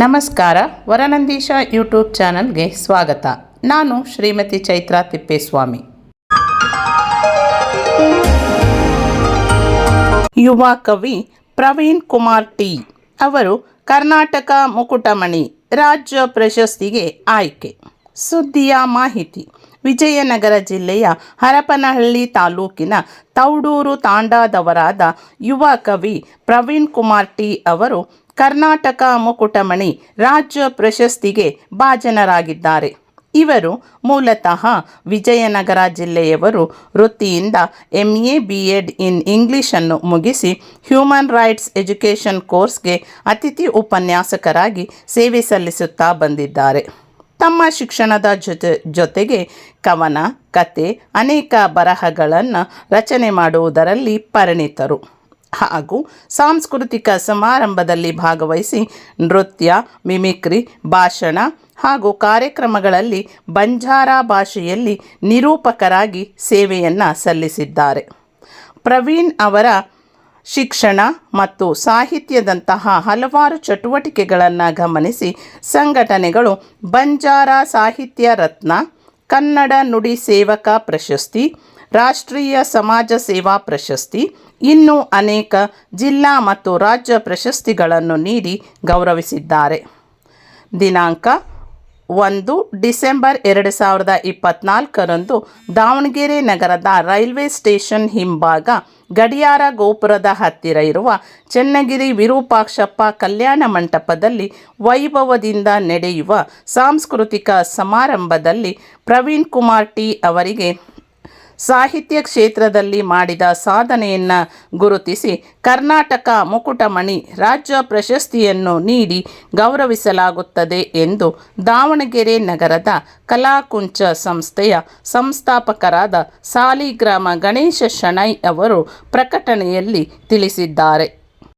ನಮಸ್ಕಾರ, ವರನಂದೀಶ ಯೂಟ್ಯೂಬ್ ಚಾನಲ್ಗೆ ಸ್ವಾಗತ. ನಾನು ಶ್ರೀಮತಿ ಚೈತ್ರಾ ತಿಪ್ಪೇಸ್ವಾಮಿ. ಯುವ ಕವಿ ಪ್ರವೀಣ್ ಕುಮಾರ್ ಟಿ. ಅವರು ಕರ್ನಾಟಕ ಮುಕುಟಮಣಿ ರಾಜ್ಯ ಪ್ರಶಸ್ತಿಗೆ ಆಯ್ಕೆ. ಸುದ್ದಿಯ ಮಾಹಿತಿ. ವಿಜಯನಗರ ಜಿಲ್ಲೆಯ ಹರಪನಹಳ್ಳಿ ತಾಲೂಕಿನ ತೌಡೂರು ತಾಂಡಾದವರಾದ ಯುವ ಕವಿ ಪ್ರವೀಣ್ ಕುಮಾರ್ ಟಿ. ಅವರು ಕರ್ನಾಟಕ ಮುಕುಟಮಣಿ ರಾಜ್ಯ ಪ್ರಶಸ್ತಿಗೆ ಭಾಜನರಾಗಿದ್ದಾರೆ. ಇವರು ಮೂಲತಃ ವಿಜಯನಗರ ಜಿಲ್ಲೆಯವರು. ವೃತ್ತಿಯಿಂದ M A B Ed in ಇಂಗ್ಲಿಷನ್ನು ಮುಗಿಸಿ ಹ್ಯೂಮನ್ ರೈಟ್ಸ್ ಎಜುಕೇಷನ್ ಕೋರ್ಸ್ಗೆ ಅತಿಥಿ ಉಪನ್ಯಾಸಕರಾಗಿ ಸೇವೆ ಸಲ್ಲಿಸುತ್ತಾ ಬಂದಿದ್ದಾರೆ. ತಮ್ಮ ಶಿಕ್ಷಣದ ಜೊತೆ ಜೊತೆಗೆ ಕವನ, ಕತೆ, ಅನೇಕ ಬರಹಗಳನ್ನು ರಚನೆ ಮಾಡುವುದರಲ್ಲಿ ಪರಿಣಿತರು. ಹಾಗೂ ಸಾಂಸ್ಕೃತಿಕ ಸಮಾರಂಭದಲ್ಲಿ ಭಾಗವಹಿಸಿ ನೃತ್ಯ, ಮಿಮಿಕ್ರಿ, ಭಾಷಣ ಹಾಗೂ ಕಾರ್ಯಕ್ರಮಗಳಲ್ಲಿ ಬಂಜಾರ ಭಾಷೆಯಲ್ಲಿ ನಿರೂಪಕರಾಗಿ ಸೇವೆಯನ್ನು ಸಲ್ಲಿಸಿದ್ದಾರೆ. ಪ್ರವೀಣ್ ಅವರ ಶಿಕ್ಷಣ ಮತ್ತು ಸಾಹಿತ್ಯದಂತಹ ಹಲವಾರು ಚಟುವಟಿಕೆಗಳನ್ನು ಗಮನಿಸಿ ಸಂಘಟನೆಗಳು ಬಂಜಾರ ಸಾಹಿತ್ಯ ರತ್ನ, ಕನ್ನಡ ನುಡಿ ಸೇವಕ ಪ್ರಶಸ್ತಿ ರಾಷ್ಟ್ರೀಯ ಸಮಾಜ ಸೇವಾ ಪ್ರಶಸ್ತಿ. ಇನ್ನೂ ಅನೇಕ ಜಿಲ್ಲಾ ಮತ್ತು ರಾಜ್ಯ ಪ್ರಶಸ್ತಿಗಳನ್ನು ನೀಡಿ ಗೌರವಿಸಿದ್ದಾರೆ. ದಿನಾಂಕ ಒಂದು ಡಿಸೆಂಬರ್ ಎರಡು ಸಾವಿರದ ಇಪ್ಪತ್ನಾಲ್ಕರಂದು ದಾವಣಗೆರೆ ನಗರದ ರೈಲ್ವೆ ಸ್ಟೇಷನ್ ಹಿಂಭಾಗ ಗಡಿಯಾರ ಗೋಪುರದ ಹತ್ತಿರ ಇರುವ ಚನ್ನಗಿರಿ ವಿರೂಪಾಕ್ಷಪ್ಪ ಕಲ್ಯಾಣ ಮಂಟಪದಲ್ಲಿ ವೈಭವದಿಂದ ನಡೆಯುವ ಸಾಂಸ್ಕೃತಿಕ ಸಮಾರಂಭದಲ್ಲಿ ಪ್ರವೀಣ್ ಕುಮಾರ್ ಟಿ ಅವರಿಗೆ ಸಾಹಿತ್ಯ ಕ್ಷೇತ್ರದಲ್ಲಿ ಮಾಡಿದ ಸಾಧನೆಯನ್ನು ಗುರುತಿಸಿ ಕರ್ನಾಟಕ ಮುಕುಟಮಣಿ ರಾಜ್ಯ ಪ್ರಶಸ್ತಿಯನ್ನು ನೀಡಿ ಗೌರವಿಸಲಾಗುತ್ತದೆ ಎಂದು ದಾವಣಗೆರೆ ನಗರದ ಕಲಾಕುಂಚ ಸಂಸ್ಥೆಯ ಸಂಸ್ಥಾಪಕರಾದ ಸಾಲಿಗ್ರಾಮ ಗಣೇಶ ಶಣೈ ಅವರು ಪ್ರಕಟಣೆಯಲ್ಲಿ ತಿಳಿಸಿದ್ದಾರೆ.